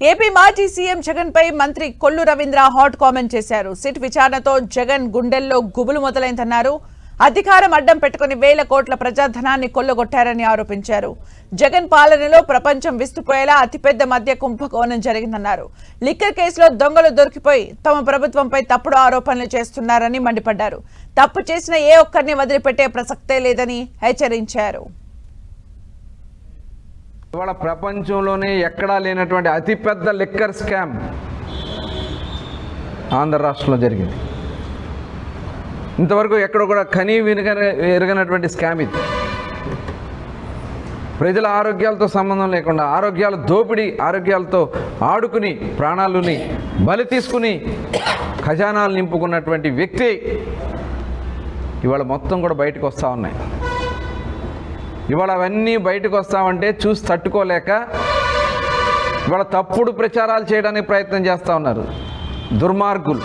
AP మాజీ CM Jagan పై మంత్రి కొల్లు రవీంద్ర హాట్ కామెంట్ చేశారు. సిట్ విచారణతో జగన్ గుండెల్లో గుబులు మొదలైందన్నారు. అధికారం అడ్డం పెట్టుకుని వేల కోట్ల ప్రజాధనాన్ని కొల్లగొట్టారని ఆరోపించారు. జగన్ పాలనలో ప్రపంచం విస్తుపోయేలా అతిపెద్ద మధ్య కుంభకోణం జరిగిందన్నారు. లిక్కర్ కేసులో దొంగలు దొరికిపోయి తమ ప్రభుత్వంపై తప్పుడు ఆరోపణలు చేస్తున్నారని మండిపడ్డారు. తప్పు చేసిన ఏ ఒక్కరిని వదిలిపెట్టే ప్రసక్తే లేదని హెచ్చరించారు. ఇవాళ ప్రపంచంలోనే ఎక్కడా లేనటువంటి అతిపెద్ద లిక్కర్ స్కామ్ ఆంధ్ర రాష్ట్రంలో జరిగింది. ఇంతవరకు ఎక్కడ కూడా కనీ వినగ ఎరగనటువంటి స్కామ్ ఇది. ప్రజల ఆరోగ్యాలతో సంబంధం లేకుండా ఆరోగ్యాల దోపిడీ ఆరోగ్యాలతో ఆడుకుని ప్రాణాలని బలి తీసుకుని ఖజానాలు నింపుకున్నటువంటి వ్యక్తి ఇవాళ మొత్తం కూడా బయటకు వస్తూ ఉన్నాయి. ఇవాళ అవన్నీ బయటకు వస్తామంటే చూసి తట్టుకోలేక ఇవాళ తప్పుడు ప్రచారాలు చేయడానికి ప్రయత్నం చేస్తూ ఉన్నారు. దుర్మార్గులు.